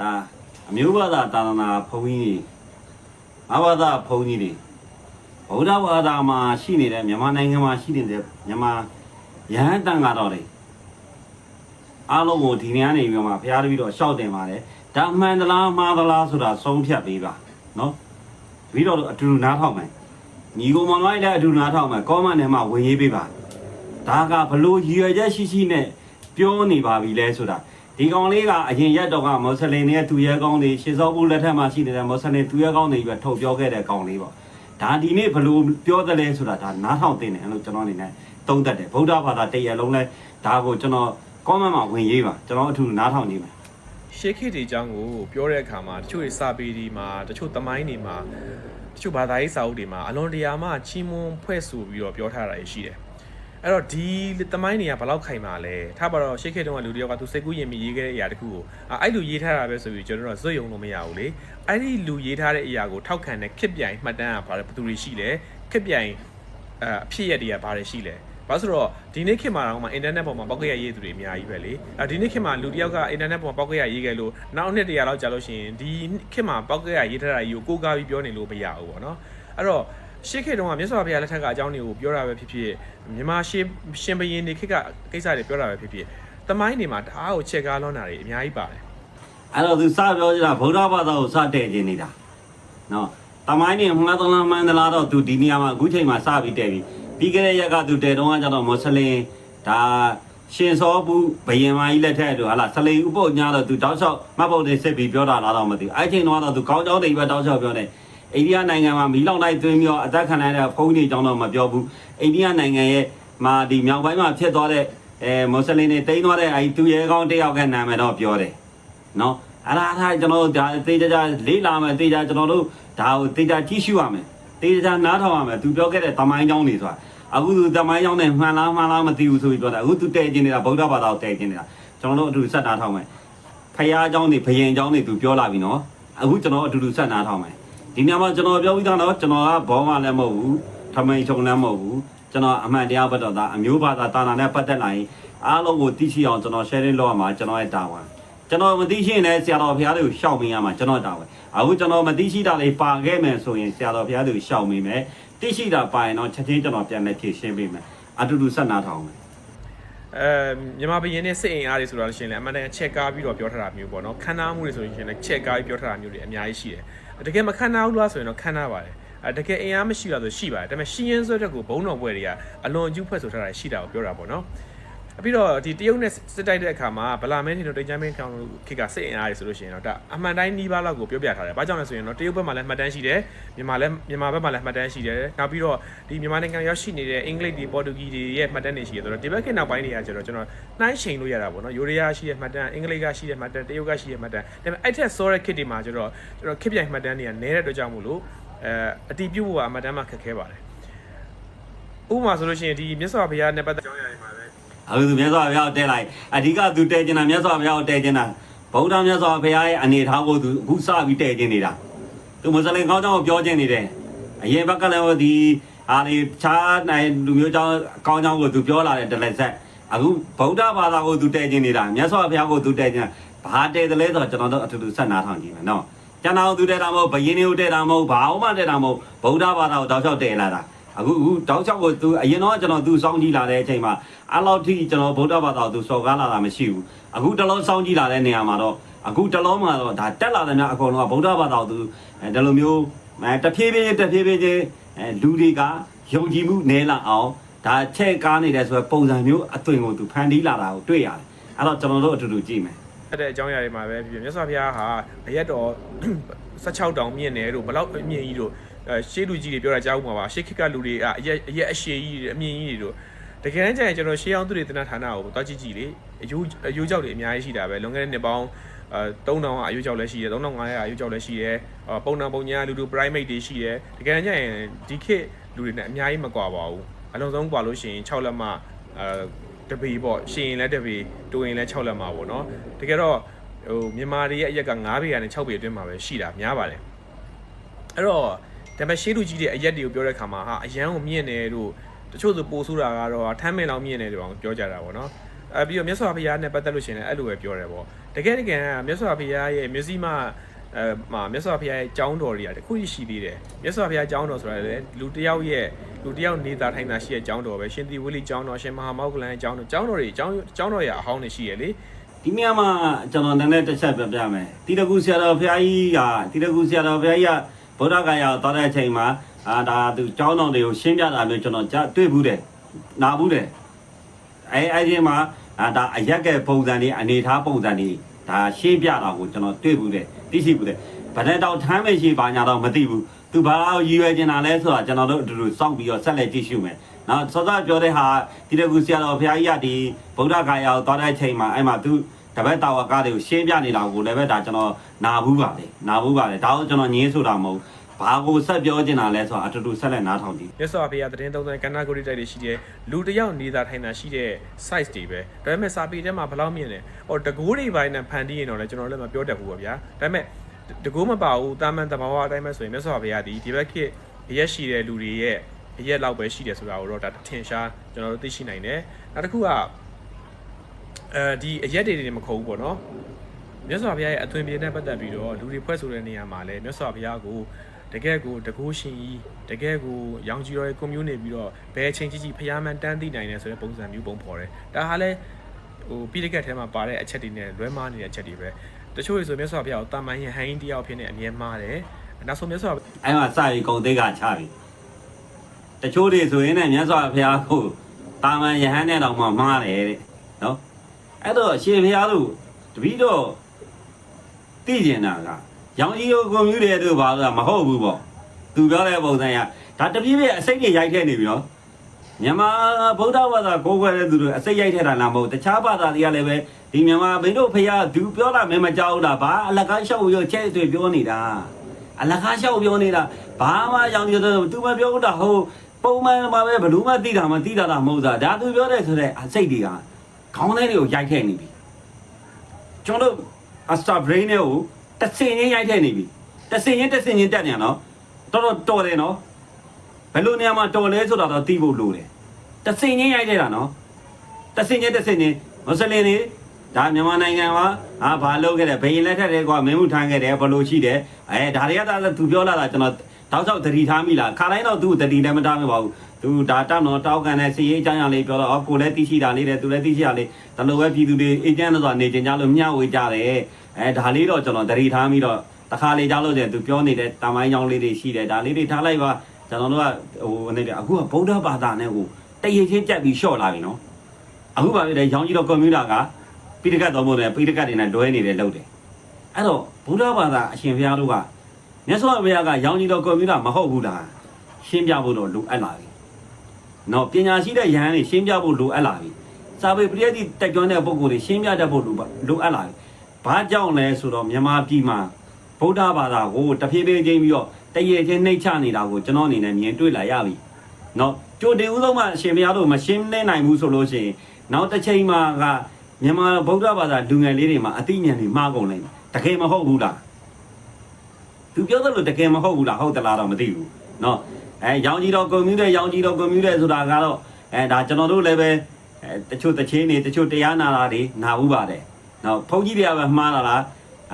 ဒါအမျိုးဘာသာတာသနာဘုန်းကြီးတွေအဘာသာဘုန်းကြီးတွေဗုဒ္ဓဘာသာမှာရှိနေတဲ့မြန်မာနိုင်ငံမှာရှိနေတဲ့မြန်မာယဟန်တန်ဃာတော်တွေအားလုံးကိုဒီနေ့ကနေပြီးတော့မှဘုရားတပည့်တော်ရှောက်တင်ပါတယ်ဒါမှန်သလားမှားသလားဆိုတာဆုံးဖြတ်ပေးပါနော်တပည့်တော်တို့အတူတူနားထောင်မယ်ညီကိုမောင်လိုက်လည်းအတူတူနားထောင်မယ်ကောမန်ထဲမှာဝင်ရေးပေးပါဒါကဘလို့ရည်ရွယ်ချက်ရှိရှိနဲ့ပြောနေပါပြီလဲဆိုတာ ဒီကောင်လေးကအရင်ရက်တော့ကမွတ်စလင်တွေသူရဲကောင်းတွေရှေစောဘူးလက်ထက်မှာရှိနေတဲ့မွတ်စလင်သူရဲကောင်းတွေပဲထုတ်ပြောခဲ့တဲ့ကောင်လေးပေါ့ဒါဒီနေ့ဘလို့ပြောသလဲဆိုတာဒါနားထောင်သိနေတယ်လို့ကျွန်တော်အနေနဲ့သုံးသပ်တယ်ဗုဒ္ဓဘာသာတရလုံးလဲဒါကိုကျွန်တော် comment မှာဝင်ရေးပါကျွန်တော်အထူးနားထောင်ကြည့်မယ်ရှေးခေတ်ဒီအကြောင်းကိုပြောတဲ့အခါမှာတချို့တွေစာပေဒီမှာတချို့သမိုင်းတွေမှာတချို့ဘာသာရေးစာအုပ်တွေမှာအလွန်တရာမှချီးမွမ်းဖွဲ့ဆိုပြီးတော့ပြောထားတာရှိတယ် အဲ့တော့ဒီသမိုင်းတွေကဘယ်လောက်ခိုင်မာလဲထားပါတော့ရှေးခေတ်တုန်းကလူတယောက်ကသူစိတ်ကူးရင်မိရေးခဲ့တဲ့အရာတခုကိုအာအဲ့လူရေးထားတာပဲဆိုပြီးကျွန်တော်တို့ကဇွတ်ယုံလို့မရဘူးလေအဲ့ဒီလူရေးထားတဲ့အရာကိုထောက်ခံတဲ့ခစ်ပြိုင်မှတ်တမ်းကဘာလဲဘယ်သူတွေရှိလဲခစ်ပြိုင်အအဖြစ်ရတွေကဘာတွေရှိလဲဘာလို့ဆိုတော့ဒီနေ့ခေတ်မှာတော့မှအင်တာနက်ပေါ်မှာပောက်ကရရေးသူတွေအများကြီးပဲလေအဲဒီနေ့ခေတ်မှာလူတစ်ယောက်ကအင်တာနက်ပေါ်မှာပောက်ကရရေးခဲ့လို့နောက်နှစ်တရာလောက်ကြာလို့ရှိရင်ဒီခေတ်မှာပောက်ကရရေးထားတာကြီးကိုကိုးကားပြီးပြောနေလို့မရဘူးပေါ့နော်အဲ့တော့ ရှေ့ခေတ်တုန်းကမြတ်စွာဘုရားလက်ထက်ကအကြောင်းတွေကိုပြောတာပဲဖြစ်ဖြစ်မြန်မာရှေးရှင်ဘရင်တွေခေတ်ကကိစ္စတွေပြောတာပဲဖြစ်ဖြစ်တမိုင်းတွေမှာတအားကိုချက်ကားလွန်တာတွေအများကြီးပါတယ်အဲ့တော့သူစပြောကြတာဗုဒ္ဓဘာသာကိုစတဲ့ခြင်းနေတာနော်တမိုင်းနေမှားသလားမှန်သလားတော့သူဒီနေရာမှာအခုချိန်မှာစပြီးတဲ့ပြီပြီးခဲ့တဲ့ရက်ကသူတဲ့တုန်းကကျတော့မွတ်စလင်ဒါရှင်စောဘူးဘယင်မကြီးလက်ထက်တို့ဟာလားစလိန်ဥပုပ်ညာတော့သူတောက်လျှောက်မှတ်ပုံတွေစစ်ပြီးပြောတာလားတော့မသိဘူးအဲ့ချိန်တော့တော့သူကောင်းကြောင်းတွေပဲတောက်လျှောက်ပြောတယ် အိန္ဒိယနိုင်ငံမှာမီးလောင်တိုက်သွင်းပြီးတော့အသက်ခံရတဲ့ဖုန်းကြီးကြောင်းတော့မပြောဘူးအိန္ဒိယနိုင်ငံရဲ့မှာဒီမြောက်ပိုင်းမှာဖြစ်သွားတဲ့အဲမွတ်စလင်တွေတိန်းသွားတဲ့အဲဒီသူရဲကောင်းတယောက်ကနာမည်တော့ပြောတယ် နော်အဲ့ဒါအဲ့ဒါကျွန်တော်တို့ဒါတေးကြကြလေးလာမယ်တေးကြကျွန်တော်တို့ဒါကိုတေးကြကြည့်ရှုရမယ်တေးကြနားထောင်ရမယ်သူပြောခဲ့တဲ့တမိုင်းကြောင်းတွေဆိုတာအခုသူတမိုင်းကြောင်းနဲ့မှန်လားမှန်လားမသိဘူးဆိုပြီးပြောတာအခုသူတဲကျင်နေတာဗုဒ္ဓဘာသာကိုတဲကျင်နေတာကျွန်တော်တို့အတူတူဆက်နားထောင်မယ်ဖရာเจ้าတွေဘယင်เจ้าတွေသူပြောလာပြီနော်အခုကျွန်တော်အတူတူဆက်နားထောင်မယ် ဒီညမှာကျွန်တော်ပြောပြီးသားတော့ကျွန်တော်ကဘောမလည်းမဟုတ်ဘူးထမိန်ချုံလည်းမဟုတ်ဘူးကျွန်တော်အမှန်တရားဘက်တော့ဒါအမျိုးဘာသာတာနာနဲ့ပတ်သက်လာရင်အားလုံးကိုသိရှိအောင်ကျွန်တော် sharing လုပ်ရမှာကျွန်တော်ရဲ့တာဝန်ကျွန်တော်မသိရှိရင်လည်းဆရာတော်ဘုရားတွေကိုရှောက်မင်းရမှာကျွန်တော်တာပဲအခုကျွန်တော်မသိရှိတာလေးပါခဲ့မယ်ဆိုရင်ဆရာတော်ဘုရားတွေကိုရှောက်မင်းမယ်သိရှိတာပါရင်တော့ချက်ချင်းကျွန်တော်ပြန်လက်ဖြည့်ရှင်းပေးမယ်အတူတူဆက်နာထောင်မယ်အဲမြန်မာဘရင်နဲ့စစ်အင်အားတွေဆိုတော့ရှင်လည်းအမှန်တန်ချက်ကားပြီးတော့ပြောထားတာမျိုးပေါ့နော်ခန္ဓာမှုတွေဆိုရင်ရှင်လည်းချက်ကားပြီးပြောထားတာမျိုးတွေအများကြီးရှိတယ် တကယ်မခန္ဓာဘူးလားဆိုရင်တော့ခန္ဓာပါတယ်အဲတကယ်အင်အားမရှိလားဆိုရှိပါတယ်ဒါပေမဲ့ရှင်းရင်းစွဲတဲ့ကိုဘုံတော်ပွဲတွေကအလွန်အကျူးဖွဲ့ဆိုထားတာရှိတာကိုပြောတာပေါ့နော် ပြီးတော့ဒီတရုတ်နဲ့စစ်တိုက်တဲ့အခါမှာဗလာမဲနေတို့တိတ်ချမ်းမင်းကောင်ခေတ်ကစစ်အင်အားတွေဆိုလို့ရှိရင်တော့ဒါအမှန်တိုင်းနီးပါးလောက်ကိုပြောပြထားတယ်။ဘာကြောင့်လဲဆိုရင်တော့တရုတ်ဘက်မှာလည်းမှတ်တမ်းရှိတယ်။မြန်မာလည်းမြန်မာဘက်မှာလည်းမှတ်တမ်းရှိတယ်။နောက်ပြီးတော့ဒီမြန်မာနိုင်ငံရောက်ရှိနေတဲ့အင်္ဂလိပ်တွေပေါ်တူဂီတွေရဲ့မှတ်တမ်းတွေရှိတယ်ဆိုတော့ဒီဘက်ခေတ်နောက်ပိုင်းတွေကကျတော့ကျွန်တော်နှိုင်းချိန်လို့ရတာပေါ့နော်။ယူရီးယားရှိတဲ့မှတ်တမ်းအင်္ဂလိပ်ကရှိတဲ့မှတ်တမ်းတရုတ်ကရှိတဲ့မှတ်တမ်းဒါပေမဲ့အဲ့ထက်စောတဲ့ခေတ်တွေမှာကျတော့ကျွန်တော်ခေတ်ပြိုင်မှတ်တမ်းတွေကနည်းတဲ့အတွက်ကြောင့်မို့လို့အဲအတီးပြုတ်ဖို့ကအမှတ်တမ်းမှခက်ခဲပါတယ်။ဥပမာဆိုလို့ရှိရင်ဒီမြတ်စွာဘုရားနဲ့ပတ်သက်ကြောင်းရည်မှာပဲ အခုသူမြတ်စွာဘုရားကိုတဲလိုက်အဓိကသူတဲကျင်တာမြတ်စွာဘုရားကိုတဲကျင်တာဗုဒ္ဓမြတ်စွာဘုရားရဲ့အနေထားကိုသူအခုစပြီးတဲကျင်နေတာသူမွတ်စလင်ကောင်းကြောင်းကိုပြောကျင်နေတယ်အရင်ဘက်ကလည်းဒီအားလေခြားနိုင်လူမျိုးကြောင်းကောင်းကြောင်းကိုသူပြောလာတဲ့တလက်ဆက်အခုဗုဒ္ဓဘာသာကိုသူတဲကျင်နေတာမြတ်စွာဘုရားကိုသူတဲကျင်ဘာတဲတယ်လဲဆိုတော့ကျွန်တော်တို့အတူတူဆက်နာထောင်ကြည့်မယ်နော်ကျန်တော်သူတဲတာမဟုတ်ဘယင်းတွေကိုတဲတာမဟုတ်ဘာမှတဲတာမဟုတ်ဗုဒ္ဓဘာသာကိုတောက်လျှောက်တဲလာတာ အခုအခုတောက်ချောက်ကိုသူအရင်တော့ကျွန်တော်သူစောင်းကြည့်လာတဲ့အချိန်မှာအဲ့လောက်ထိကျွန်တော်ဗုဒ္ဓဘာသာကိုသူစော်ကားလာတာမရှိဘူးအခုတလုံးစောင်းကြည့်လာတဲ့နေရာမှာတော့အခုတလုံးမှာတော့ဒါတက်လာတဲ့များအကုန်လုံးကဗုဒ္ဓဘာသာကိုသူအဲဒီလိုမျိုးအဲတဖြည်းဖြည်းတဖြည်းဖြည်းချင်းအဲလူတွေကယုံကြည်မှုနည်းလာအောင်ဒါချက်ကားနေတယ်ဆိုတော့ပုံစံမျိုးအသွင်ကိုသူဖန်တီးလာတာကိုတွေ့ရတယ်အဲ့တော့ကျွန်တော်တို့အတူတူကြည့်မယ်အဲ့တဲ့အကြောင်းအရာတွေမှာပဲဖြစ်ဖြစ်မြတ်စွာဘုရားဟာအရက်တော်16တောင်မြင့်နေတို့ဘလောက်အမြင့်ကြီးတို့ အဲရှေးလူကြီးတွေပြောတာကြားဦးမှာပါရှေးခေတ်ကလူတွေကအရက်အရက်အရှည်ကြီးတွေအမြင့်ကြီးတွေတို့တကယ်တမ်းကျရင်ကျွန်တော်ရှေးအောင်သူတွေတနဌာနကိုတွားကြည့်ကြည့်လေအယိုးအယိုးကြောက်တွေအများကြီးရှိတာပဲလွန်ခဲ့တဲ့နှစ်ပေါင်းအဲ3000ကအယိုးကြောက်လည်းရှိတယ်3500အယိုးကြောက်လည်းရှိတယ်ပုံနာပုံညာလူလူ primate တွေရှိတယ်တကယ်တမ်းကျရင်ဒီခေတ်လူတွေနဲ့အများကြီးမကွာပါဘူးအလုံးစုံကွာလို့ရှိရင်6လက်မအဲတပီပေါ့ရှင်ရင်လည်းတပီတူရင်လည်း6လက်မပေါ့နော်တကယ်တော့ဟိုမြန်မာတွေရဲ့အရက်က9ပေကနေ6ပေအတွင်းမှာပဲရှိတာများပါတယ်အဲ့တော့ ဒါပေမဲ့ရှေးလူကြီးတွေအရက်တွေကိုပြောတဲ့ခါမှာဟာအရန်ကိုမြင့်တယ်တို့တချို့ဆိုပို့ဆိုးတာကတော့ထမ်းမင်လောက်မြင့်တယ်တို့အောင်ပြောကြတာပေါ့နော်အဲပြီးတော့မြတ်စွာဘုရားနဲ့ပတ်သက်လို့ရှိရင်လည်းအဲ့လိုပဲပြောတယ်ပေါ့တကယ်တကယ်ကမြတ်စွာဘုရားရဲ့မျက်စိမှအဲမှာမြတ်စွာဘုရားရဲ့ကြောင်းတော်တွေကတခုရှိသေးတယ်မြတ်စွာဘုရားကြောင်းတော်ဆိုတာလေလူတစ်ယောက်ရဲ့လူတစ်ယောက်နေတာထိုင်တာရှိတဲ့ကြောင်းတော်ပဲရှင်သီဝိလိကြောင်းတော်ရှင်မဟာမောဂလန်ရဲ့ကြောင်းတော်ကြောင်းတော်တွေကြောင်းကြောင်းတော်ရဲ့အဟောင်းတွေရှိရလေဒီနေရာမှာကျွန်တော်နည်းနည်းတစ်ချက်ပြပြမယ်တိတကူဆရာတော်ဘုရားကြီးကတိတကူဆရာတော်ဘုရားကြီးက ဗုဒ္ဓဂါယာတော်တဲ့အချိန်မှာအာဒါသူကျောင်းတော်တွေကိုရှင်းပြတာမျိုးကျွန်တော်ကြားတွေ့ဘူးတယ်နာဘူးတယ်အဲအဲ့ဒီမှာအာဒါအရက်ကဲပုံစံတွေအနေထားပုံစံတွေဒါရှင်းပြတာကိုကျွန်တော်တွေ့ဘူးတယ်သိရှိဘူးတယ်ဗဒက်တော်ထမ်းမရှိဘာညာတော့မသိဘူးသူဘာလို့ရည်ရွယ်နေတာလဲဆိုတာကျွန်တော်တို့အတူတူစောင့်ပြီးတော့ဆက်လက်ကြည့်ရှုမယ်နော်စောစောပြောတဲ့ဟာတိတကူဆရာတော်ဘုရားကြီးကဒီဗုဒ္ဓဂါယာကိုတော်တဲ့အချိန်မှာအဲ့မှာသူတပတ်တာဝကားတွေကိုရှင်းပြနေတာကိုလည်းပဲဒါကျွန်တော် နာဘူးပါလေနာဘူးပါလေဒါကိုကျွန်တော်ညင်းဆိုတာမဟုတ်ဘာကိုဆက်ပြောချင်တာလဲဆိုတာအတူတူဆက်လက်နားထောင်ကြည့်မြတ်စွာဘုရားသတင်းသုံးသံကဏ္ဍကိုရိတိုက်တွေရှိတယ်လူတစ်ယောက်နေတာထိုင်တာရှိတဲ့ size တွေပဲဒါပေမဲ့စာပေထဲမှာဘယ်လောက်မြင့်လဲဟောတကိုးတွေပိုင်းနဲ့ဖန်တီးရင်တော့လည်းကျွန်တော်လည်းမပြောတတ်ဘူးပေါ့ဗျာဒါပေမဲ့တကိုးမပါဘူးတာမန်တဘာဝအတိုင်းပဲဆိုရင်မြတ်စွာဘုရားဒီဒီဘက်ခေတ်ရက်ရှိတဲ့လူတွေရဲ့ရက်လောက်ပဲရှိတယ်ဆိုတာကိုတော့ဒါထင်ရှားကျွန်တော်တို့သိရှိနိုင်တယ်နောက်တစ်ခုကအဲဒီအရက်တွေတွေမခုံဘူးပေါ့နော် မြတ်စွာဘုရားရဲ့အသွင်ပြေနဲ့ပတ်သက်ပြီးတော့လူတွေဖွဲ့ဆိုတဲ့နေရာမှာလည်းမြတ်စွာဘုရားကိုတကယ်ကိုတကိုးရှင်ကြီးတကယ်ကိုရောင်ကြီးရောရဲ့ကွန်မြူနေပြီးတော့ဘယ်အချိန်ကြီးကြီးဖျားမှန်းတန်းသိနိုင်တယ်ဆိုတဲ့ပုံစံမျိုးပုံဖော်တယ်ဒါဟာလဲဟိုပြီးတကက်ထဲမှာပါတဲ့အချက်တွေနဲ့လွဲမားနေတဲ့အချက်တွေပဲတချို့တွေဆိုမြတ်စွာဘုရားကိုတာမန်ရင်ဟိုင်းတယောက်ဖြစ်နေအမြဲမားတယ်နောက်ဆုံးမြတ်စွာအဲ့မှာစပြီးဂုံသိက္ခာချပြီတချို့တွေဆိုရင်လည်းမြတ်စွာဘုရားကိုတာမန်ယဟန်နဲ့တောင်မှမှားတယ်တဲ့နော်အဲ့တော့ရှင်ဘုရားတို့တပည့်တော့ သိကျင်တာကရောင်ကြီးကိုကွန်ပျူတာတို့ဘာလို့မဟုတ်ဘူးပေါ့သူပြောတဲ့ပုံစံကဒါတပည့်ပြအစိတ်တွေရိုက်ထည့်နေပြီနော်မြန်မာဗုဒ္ဓဘာသာကိုးကွယ်တဲ့သူတွေအစိတ်ရိုက်ထက်တာလားမဟုတ်တခြားဘာသာတွေကလည်းပဲဒီမြန်မာဘိန်းတို့ဖရာသူပြောတာမင်းမကြောက်ဘူးလားဘာအလကားလျှောက်ရချဲ့တွေပြောနေတာအလကားလျှောက်ပြောနေတာဘာမှရောင်ရတော့သူမပြောဘူးတာဟိုပုံမှန်မှာပဲဘလို့မှသိတာမသိတာတာမဟုတ်တာဒါသူပြောတဲ့ဆိုတဲ့အစိတ်တွေကခေါင်းထဲတွေကိုရိုက်ထည့်နေပြီကျွန်တော် တို့အစတာဘရိန်းတွေကိုတစ်စင်ချင်းရိုက်ထည့်နေပြီတစ်စင်ချင်းတစ်စင်ချင်းတက်နေရနော်တော်တော်တော်တယ်နော်ဘယ်လိုနေရာမှာတော်လဲဆိုတာတော့သိဖို့လိုတယ်တစင်ချင်းရိုက်ခဲ့တာနော်တစင်ချင်းတစင်ချင်းမွတ်စလင်တွေဒါမြန်မာနိုင်ငံမှာအာဘာလုပ်ခဲ့တယ်ဘယင်လက်ထက်တွေကမင်းမှုထမ်းခဲ့တယ်ဘယ်လိုရှိတယ်အဲဒါတွေကသာသူပြောလာတာကျွန်တော် တောက်ချောက်တတိထားမိလားခါတိုင်းတော့သူ့တတိလည်းမထားမိပါဘူးသူဒါတောက်တော့တောက်ကန်တဲ့စီရေးအကြောင်းအရာလေးပြောတော့အော်ကိုလည်းသိရှိတာလေးတယ်သူလည်းသိရှိတာလေးတလို့ပဲပြည်သူတွေအေဂျင့်လို့ဆိုတာနေကြကြလို့မျှဝေကြတယ်အဲဒါလေးတော့ကျွန်တော်တတိထားမိတော့တခါလေကြောက်လို့တယ်သူပြောနေတဲ့တာမိုင်းကြောင်းလေးတွေရှိတယ်ဒါလေးတွေထားလိုက်ပါကျွန်တော်တို့ကဟိုအနေနဲ့အခုကဗုဒ္ဓဘာသာနဲ့ဟိုတရချင်းကြက်ပြီးရှော့လာပြီနော်အခုပါပြီလေရောင်းကြီးတော့ကွန်ပျူတာကပိဋကတ်တော်မို့တယ်ပိဋကတ်တွေနဲ့လွဲနေတယ်လို့တယ်အဲ့တော့ဗုဒ္ဓဘာသာအရှင်ဘုရားတို့က မြတ်စွာဘုရားကရောင်းကြီးတော့ကွန်ပျူတာမဟုတ်ဘူးလားရှင်းပြဖို့တော့လိုအပ်လာပြီနော်ပညာရှိတဲ့ယဟန်တွေရှင်းပြဖို့လိုအပ်လာပြီစာပေပရိယတ်တိတက်ကြွတဲ့ပုဂ္ဂိုလ်တွေရှင်းပြတတ်ဖို့လိုလိုအပ်လာပြီဘာကြောင့်လဲဆိုတော့မြန်မာပြည်မှာဗုဒ္ဓဘာသာကိုတဖြည်းဖြည်းချင်းပြီးတော့တရေချင်းနှိမ့်ချနေတာကိုကျွန်တော်အနေနဲ့မြင်တွေ့လာရပြီ။နော်ကြိုတင်ဦးဆုံးမှအရှင်ဘုရားတို့မရှင်းလင်းနိုင်ဘူးဆိုလို့ရှိရင်နောက်တစ်ချိန်မှာကမြန်မာဗုဒ္ဓဘာသာလူငယ်လေးတွေမှာအသိဉာဏ်တွေမှားကုန်လိမ့်မယ်။တကယ်မဟုတ်ဘူးလား။ तू ပြောသလိုတကယ်မဟုတ်ဘူးလားဟုတ်သလားတော့မသိဘူး။နော်အဲရောင်ကြီးတော့ကွန်မြူတာရောင်ကြီးတော့ကွန်မြူတာဆိုတာကတော့အဲဒါကျွန်တော်တို့လည်းပဲအဲတချို့တချင်းတွေတချို့တရားနာတာတွေနာဘူးပါတယ်။နော်ဘုန်းကြီးတွေကပဲမှားတာလား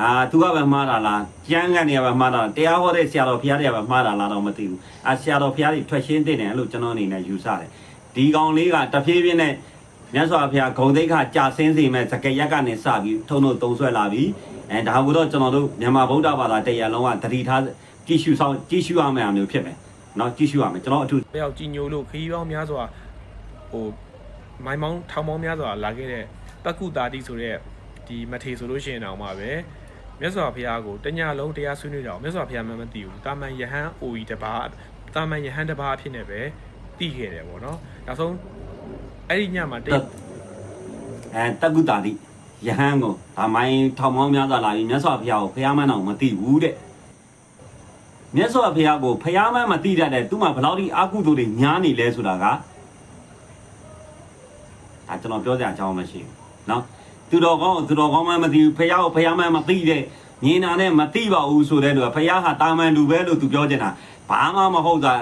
အာသူကပဲမှားတာလားကျမ်းကနေပဲမှားတာလားတရားဟောတဲ့ဆရာတော်ဘုရားတွေကပဲမှားတာလားတော့မသိဘူးအာဆရာတော်ဘုရားတွေထွက်ရှင်းတဲ့တယ်လို့ကျွန်တော်အနေနဲ့ယူဆတယ်ဒီကောင်လေးကတဖြည်းဖြည်းနဲ့မြတ်စွာဘုရားဂုံသိက္ခာကြာဆင်းစေမဲ့စကရက်ကနေစပြီးထုံထုံသုံးဆွဲလာပြီး အဲဒါကိုတော့ကျွန်တော်တို့မြန်မာဗုဒ္ဓဘာသာတရားလုံးကတတိထားကြည့်ရှုဆောင်ကြည့်ရှုရမယ့်အမျိုးဖြစ်မယ်နော်ကြည့်ရှုရမယ်ကျွန်တော်အထူးတယောက်ကြီးညိုလို့ခရီးပေါင်းများစွာဟိုမိုင်မောင်းထောင်မောင်းများစွာလာခဲ့တဲ့ပက္ကုတာတိဆိုတဲ့ဒီမထေဆိုလို့ရှိရင်တောင်မှပဲမြတ်စွာဘုရားကိုတညလုံးတရားဆွေးနွေးတာကိုမြတ်စွာဘုရားမှမသိဘူးတာမန်ယဟန်အိုဤတပါတာမန်ယဟန်တပါအဖြစ်နဲ့ပဲသိခဲ့တယ်ပေါ့နော်နောက်ဆုံးအဲ့ဒီညမှာတအဲတက္ကုတာတိ ယဟန်ကိုဒါမိုင်းထောင်ပေါင်းများစွာလာပြီးမြတ်စွာဘုရားကိုဖျားမန်းအောင်မသိဘူးတဲ့မြတ်စွာဘုရားကိုဖျားမန်းမသိတတ်တဲ့သူမှဘယ်လောက်ထိအာကုသိုလ်တွေညားနေလဲဆိုတာကဒါကျွန်တော်ပြောစရာအကြောင်းမရှိဘူးเนาะသူတော်ကောင်းကိုသူတော်ကောင်းမှမသိဘူးဖျားကိုဖျားမန်းမသိတဲ့ညင်နာနဲ့မသိပါဘူးဆိုတဲ့လူကဖျားဟာတာမန်လူပဲလို့သူပြောချင်တာဘာမှမဟုတ်တာ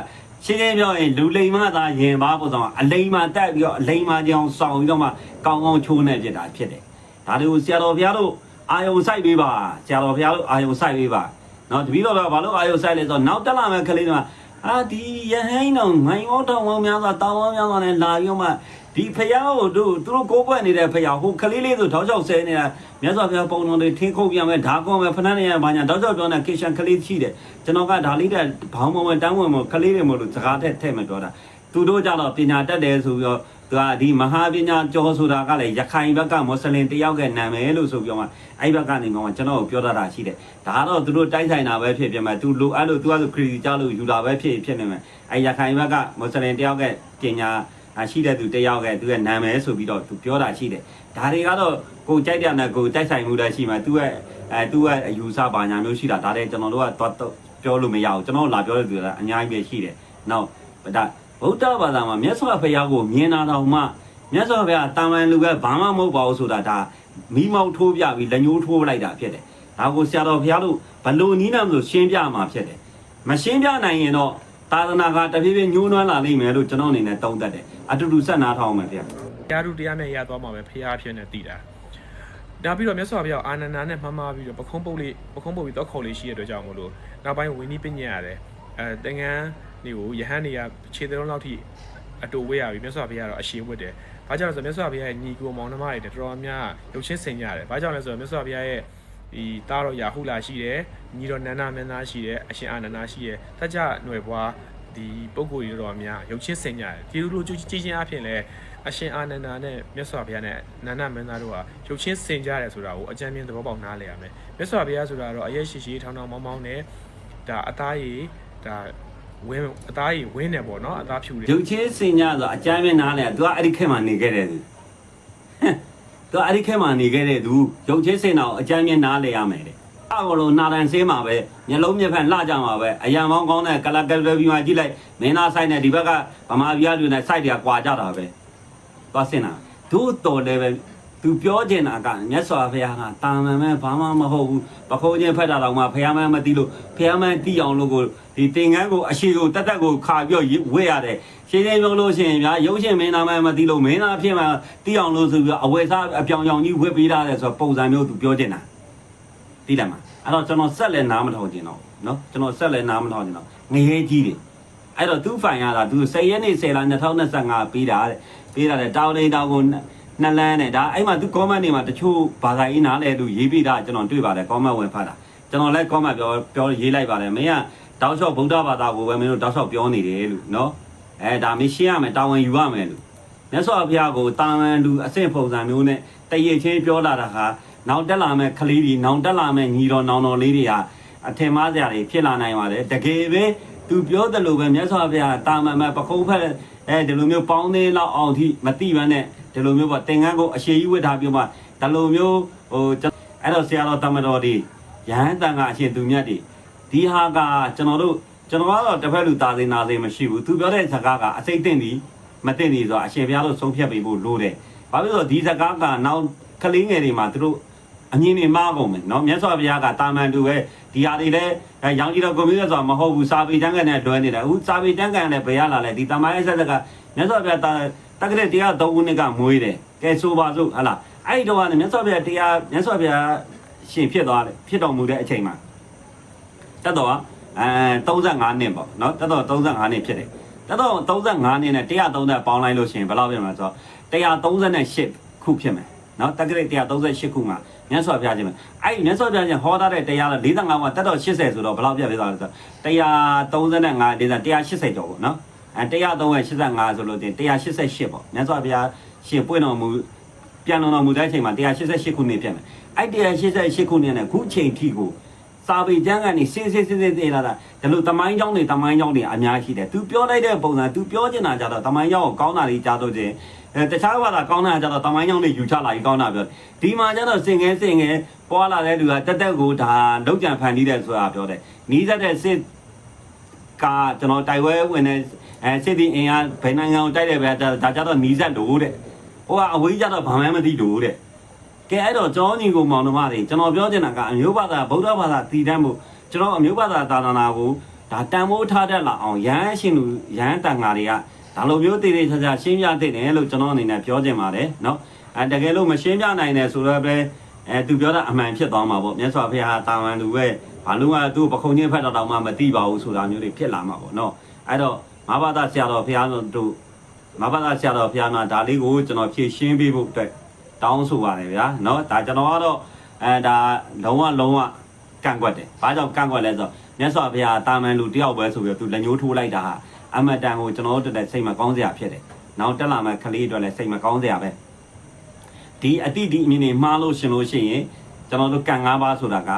ရှင်းရှင်းပြောရင်လူလိမ်မသာရင်ပါပုံစံအလိမ်မာတက်ပြီးတော့အလိမ်မာကြောင်ဆောင်ပြီးတော့မှကောင်းကောင်းချိုးနေပြတာဖြစ်တယ် ဒါတွေကိုဆရာတော်ဘုရားတို့အာယုံစိုက်ပေးပါဆရာတော်ဘုရားတို့အာယုံစိုက်ပေးပါနော်တပည့်တော်ကဘာလို့အာယုံစိုက်လဲဆိုတော့နောက်တက်လာမဲ့ကလေးတွေကအာဒီယဟိန်းတော်ငိုင်တော်တော်ဝမ်းများစွာတောင်းဝမ်းများစွာနဲ့လာပြီးမှဒီဖယားကိုတို့သူတို့ကိုးကွယ်နေတဲ့ဖယားဟိုကလေးလေးဆိုတောက်ချောက်ဆဲနေတာမြတ်စွာဘုရားပုံတော်တွေထင်းခုတ်ပြမယ်ဓာကောမယ်ဖဏနေရဘာညာတောက်ချောက်ပြောနေကေရှန်ကလေးရှိတယ်ကျွန်တော်ကဒါလေးတဲ့ဘောင်းမဝင်တန်းဝင်မကလေးတွေမလို့စကားတဲ့ထဲ့မပြောတာသူတို့ကြတော့ပညာတတ်တယ်ဆိုပြီးတော့ သူကဒီမဟာပညာကျော်ဆိုတာကလည်းရခိုင်ဘက်ကမွတ်စလင်တယောက်ကနာမည်လို့ဆိုပြောမှအဲ့ဘက်ကနေမှကျွန်တော်ကိုပြောတတ်တာရှိတယ်ဒါကတော့သူတို့တိုက်ဆိုင်တာပဲဖြစ်ဖြစ်မဲ့သူလိုအဲ့လိုသူကဆိုခရီးကြလို့ယူတာပဲဖြစ်ဖြစ်နေမယ်အဲ့ရခိုင်ဘက်ကမွတ်စလင်တယောက်ကပညာရှိတဲ့သူတယောက်ကသူရဲ့နာမည်ဆိုပြီးတော့သူပြောတာရှိတယ်ဒါတွေကတော့ကိုကြိုက်တဲ့နဲ့ကိုတိုက်ဆိုင်မှုတည်းရှိမှသူရဲ့အဲသူရဲ့အယူဆပါညာမျိုးရှိတာဒါလည်းကျွန်တော်တို့ကတော့ပြောလို့မရဘူးကျွန်တော်လာပြောတဲ့သူကအများကြီးပဲရှိတယ်နောက်ဒါ ဗုဒ္ဓဘာသာမှာမြတ်စွာဘုရားကိုမြင်တာတော့မှမြတ်စွာဘုရားတာမန်လူပဲဘာမှမဟုတ်ပါဘူးဆိုတာဒါမိမောက်ထိုးပြပြီးလက်ညှိုးထိုးလိုက်တာဖြစ်တယ်ဒါကိုဆရာတော်ဘုရားတို့ဘလို့နီးနာမလို့ရှင်းပြမှာဖြစ်တယ်မရှင်းပြနိုင်ရင်တော့သာသနာကတဖြည်းဖြည်းညှိုးနွမ်းလာလိမ့်မယ်လို့ကျွန်တော်အနေနဲ့တုံးသက်တယ်အတူတူဆက်နာထောင်းမယ်ဗျာတရားသူတရားနဲ့ရသွားမှာပဲဖရားဖြစ်နေတည်တာဒါပြီးတော့မြတ်စွာဘုရားအာနန္ဒာနဲ့မှားမှားပြီးတော့ပခုံးပုတ်လေးပခုံးပုတ်ပြီးတော့ခေါ်လေးရှိရတဲ့အတွက်ကြောင့်မလို့နောက်ပိုင်းဝင်းကြီးပညာရတယ်အဲတင်ငန်း နေကိုယဟန်တွေကခြေသလုံးလောက်ထိအတူဝေးရပြီမြတ်စွာဘုရားကတော့အရှိဝတ်တယ်ဘာကြောင့်လဲဆိုတော့မြတ်စွာဘုရားရဲ့ညီကိုမောင်နှမတွေတော်တော်များရုပ်ချင်းစင်ကြတယ်ဘာကြောင့်လဲဆိုတော့မြတ်စွာဘုရားရဲ့ဒီတားတော့ရာဟုလာရှိတယ်ညီတော်နန္ဒမင်းသားရှိတယ်အရှင်အာနန္ဒာရှိတယ်တကြຫນွယ်ဘွားဒီပုံကိုယ်ကြီးတော်များရုပ်ချင်းစင်ကြတယ်ဒီလိုလိုကြည့်ချင်းအဖြစ်လဲအရှင်အာနန္ဒာနဲ့မြတ်စွာဘုရားနဲ့နန္ဒမင်းသားတို့ဟာရုပ်ချင်းစင်ကြတယ်ဆိုတာကိုအကြံဉာဏ်သဘောပေါက်နားလည်ရမယ်မြတ်စွာဘုရားဆိုတာတော့အရက်ရှိရှိထောင်းထောင်းမောင်းမောင်းနဲ့ဒါအသားရည်ဒါ ဝင်းအသားရည်ဝင်းတယ်ပေါ့နော်အသားဖြူတယ်ရုပ်ချင်းစင်ကြဆိုအကြမ်းမျက်နားလဲသူကအဲ့ဒီခက်မှာနေခဲ့တဲ့သူသူကအဲ့ဒီခက်မှာနေခဲ့တဲ့သူရုပ်ချင်းစင်တာကိုအကြမ်းမျက်နားလဲရမယ်တဲ့အဲ့ဘလိုနာတန်ဆေးမှာပဲမျက်လုံးမျက်ဖက်လှကြမှာပဲအယံမောင်းကောင်းတဲ့ကလကလပြီးမှကြည့်လိုက်မင်းသားဆိုင်နဲ့ဒီဘက်ကဗမာပြည်လူနဲ့စိုက်တွေကကွာကြတာပဲသွားစင်တာသူ့တော်လည်းပဲ သူပြောကျင်တာကမြတ်စွာဘုရားကတာမန်မဲဘာမှမဟုတ်ဘူးပခုံးချင်းဖက်တာတော့မှဘုရားမန်းမသိလို့ဘုရားမန်းသိအောင်လို့ကိုဒီသင်္ကန်းကိုအရှိကိုတက်တက်ကိုခါပြော့ဝဲရတယ်ရှင်းရှင်းပြောလို့ရှိရင်ဗျာရုပ်ရှင်မင်းသားမန်းမသိလို့မင်းသားဖြစ်မှသိအောင်လို့ဆိုပြီးအဝယ်စားအပြောင်ပြောင်ကြီးဝဲပေးထားတယ်ဆိုတော့ပုံစံမျိုးသူပြောကျင်တာသိလားမအဲ့တော့ကျွန်တော်ဆက်လည်းနားမထောင်ကျင်တော့နော်ကျွန်တော်ဆက်လည်းနားမထောင်ကျင်တော့ငရဲကြီးတယ်အဲ့တော့သူ့ဖိုင်ရတာသူ10ရက်နေ့10လ2025ပေးတာတဲ့ပေးတာတဲ့တောင်းနေတောင်းကို နှစ်လမ်းနဲ့ဒါအဲ့မှာသူ comment တွေမှာတချို့ဘာသာရေးနားလဲသူရေးပြတာကျွန်တော်တွေ့ပါတယ် comment ဝင်ဖတ်တာကျွန်တော်လည်း comment ပြောပြောရေးလိုက်ပါတယ်မင်းကတောက်လျှောက်ဗုဒ္ဓဘာသာကိုပဲမင်းတို့တောက်လျှောက်ပြောနေတယ်လို့နော်အဲဒါမင်းရှင်းရမယ်တာဝန်ယူရမယ်လို့မြတ်စွာဘုရားကိုတာဝန်လူအဆင့်ပုံစံမျိုးနဲ့တရည်ချင်းပြောလာတာဟာနောက်တက်လာမဲ့ကလေးတွေနောက်တက်လာမဲ့ညီတော်နောင်တော်လေးတွေဟာအထင်မှားစရာတွေဖြစ်လာနိုင်ပါတယ်တကယ်ပဲ သူပြောတယ်လို့ပဲမြတ်စွာဘုရားတာမန်မဲ့ပခုံးဖက်အဲဒီလိုမျိုးပေါင်းသေးလောက်အောင်ထိမတိဘဲနဲ့ဒီလိုမျိုးပေါ့တင်ငန်းကိုအရှိကြီးဝတ်ထားပြီးမှဒီလိုမျိုးဟိုအဲ့တော့ဆရာတော်တမတော်ဒီရဟန်းတန်ကအရှင်သူမြတ်တွေဒီဟာကကျွန်တော်တို့ကျွန်တော်ကတော့တစ်ဖက်လူတာသိနာသိမရှိဘူးသူပြောတဲ့စကားကအစိတ်တင့်သည်မတင့်သည်ဆိုတာအရှင်ဘုရားတို့ဆုံးဖြတ်ပေးဖို့လိုတယ်ဘာဖြစ်လို့ဒီစကားကနောက်ကလေးငယ်တွေမှာသူတို့ အမြင်တွေမှားကုန်မယ်နော်မြတ်စွာဘုရားကတာမန်တူပဲဒီဟာတွေလည်းရောင်ကြီးတော်ကွန်ပျူတာဆိုတာမဟုတ်ဘူးစာပေတန်းကန်နဲ့တွဲနေတာအခုစာပေတန်းကန်နဲ့ဘယ်ရလာလဲဒီတာမန်အဆက်ဆက်ကမြတ်စွာဘုရားတက္ကတဲ့တရားသုံးဦးနှစ်ကမွေးတယ်ကဲဆိုပါစို့ဟလားအဲ့ဒီတော့ကမြတ်စွာဘုရားတရားမြတ်စွာဘုရားရှင်ဖြစ်သွားတယ်ဖြစ်တော်မူတဲ့အချိန်မှာတတ်တော်ကအဲ35နှစ်ပေါ့နော်တတ်တော်35နှစ်ဖြစ်တယ်တတ်တော်35နှစ်နဲ့130ပေါင်းလိုက်လို့ရှိရင်ဘယ်လောက်ဖြစ်မှာဆိုတော့138ခုဖြစ်မယ်နော်တက္ကရာ138ခုမှာ မြတ်စွာဘုရားရှင်ပဲအဲ့ဒီမြတ်စွာဘုရားရှင်ဟောတာတဲ့တရားလား45မှာတက်တော့80ဆိုတော့ဘယ်လောက်ပြပေးသွားလဲဆိုတော့135ဒေသ180ကျော်ပေါ့နော်အဲ135ဆိုလို့တင်188ပေါ့မြတ်စွာဘုရားရှင်ပွင့်တော်မူပြန်တော်မူတဲ့အချိန်မှာ188ခုနှစ်ပြည့်မယ်အဲ့188ခုနှစ်နဲ့ခုချိန်ထိကို စာပေကျမ်းကနေစင်စင်စင်စင်တင်လာတာဒီလိုတမိုင်းကြောင်းတွေတမိုင်းကြောင်းတွေအများကြီးတယ်သူပြောလိုက်တဲ့ပုံစံသူပြောချင်တာကြတော့တမိုင်းကြောင်းကိုကောင်းတာလေးကြားတော့ခြင်းအဲတခြားဘာသာကောင်းတာကြတော့တမိုင်းကြောင်းတွေယူချလာပြီးကောင်းတာပြောဒီမှာကျတော့စင်ငယ်စင်ငယ်ပွာလာတဲ့လူကတက်တက်ကိုဒါလောက်ကြံဖန်တီးတယ်ဆိုတာပြောတယ်နီးစက်တဲ့စစ်ကကျွန်တော်တိုက်ဝဲဝင်တဲ့အဲစစ်တီအင်အားဘယ်နိုင်ငံကိုတိုက်တယ်ပဲဒါကြတော့နီးစက်လို့တဲ့ဟိုကအဝေးကြတော့ဘာမှမသိလို့တဲ့ ကဲအဲ့တော့ကျောင်းညီကိုမောင်နှမတွေကျွန်တော်ပြောချင်တာကအမျိုးဘာသာဗုဒ္ဓဘာသာတည်တတ်မှုကျွန်တော်အမျိုးဘာသာသာသနာကိုဒါတန်ဖိုးထားတတ်လာအောင်ရဟန်းရှင်လူရဟန်းတန်ဃာတွေကဒါလိုမျိုးတည်တည်ချာချာရှင်းပြသင့်တယ်လို့ကျွန်တော်အနေနဲ့ပြောချင်ပါတယ်เนาะအဲတကယ်လို့မရှင်းပြနိုင်တယ်ဆိုတော့ပဲ အဲသူပြောတာအမှန်ဖြစ်သွားမှာပေါ့မြတ်စွာဘုရားတာမန်လူပဲဘာလို့ကသူ့ပခုံးချင်းဖက်တော့တောင်မှမသိပါဘူးဆိုတာမျိုးတွေဖြစ်လာမှာပေါ့နော်အဲ့တော့မဘာသာဆရာတော်ဘုရားတို့မဘာသာဆရာတော်ဘုရားကဒါလေးကိုကျွန်တော်ဖြည့်ရှင်းပေးဖို့အတွက် တောင်းဆိုပါတယ်ဗျာနော်ဒါကျွန်တော်ကတော့အဲဒါလုံးဝလုံးဝကန့်ကွက်တယ်ဘာကြောင့်ကန့်ကွက်လဲဆိုတော့မြတ်စွာဘုရားတာမန်လူတယောက်ပဲဆိုပြီးတော့သူလက်ညှိုးထိုးလိုက်တာဟာအမတန်ကိုကျွန်တော်တို့တက်စိတ်မကောင်းစရာဖြစ်တယ်နောက်တက်လာမဲ့ကလေးအတွက်လည်းစိတ်မကောင်းစရာပဲဒီအတိဒီအမြင်နေမှားလို့ရှင်လို့ရှိရင်ကျွန်တော်တို့ကံ၅ပါးဆိုတာက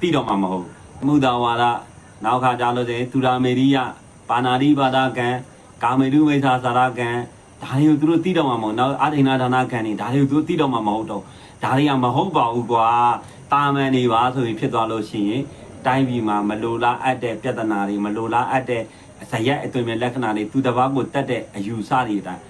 တိတော့မှာမဟုတ်ဘူးမုဒ္ဒဝါဒနောက်ခါကြလို့ဆိုရင်သူရာမေရိယပါဏာတိပါဒကံကာမေတုမိစ္ဆာသာရကံ ဒါတွေကိုသူတို့တိတော့မှာမဟုတ်နောက်အာဒိနာဒါနကံနေဒါတွေကိုသူတို့တိတော့မှာမဟုတ်တော့ဒါတွေကမဟုတ်ပါဘူးကွာတာမန်နေပါဆိုရင်ဖြစ်သွားလို့ရှိရင်တိုင်းပြည်မှာမလိုလားအပ်တဲ့ပြဿနာတွေမလိုလားအပ်တဲ့ဇရက်အသွင်မဲ့လက္ခဏာတွေသူတစ်ပါးကိုတတ်တဲ့အယူဆတွေတိုင်း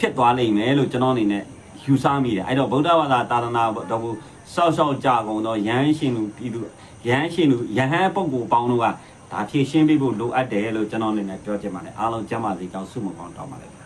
ဖြစ်သွားလိမ့်မယ်လို့ကျွန်တော်အနေနဲ့ယူဆမိတယ်အဲ့တော့ဗုဒ္ဓဘာသာသာသနာတော်ကိုစောက်ရှောက်ကြကုန်တော့ယဟန်ရှင်လူပြည်သူယဟန်ရှင်လူယဟန်ပုဂ္ဂိုလ်ပေါင်းတို့ကဒါဖြည့်ရှင်းပေးဖို့လိုအပ်တယ်လို့ကျွန်တော်အနေနဲ့ပြောချင်ပါတယ်အားလုံးကျမ်းပါစေကြောင်းဆုမကောင်းတောင်းပါတယ်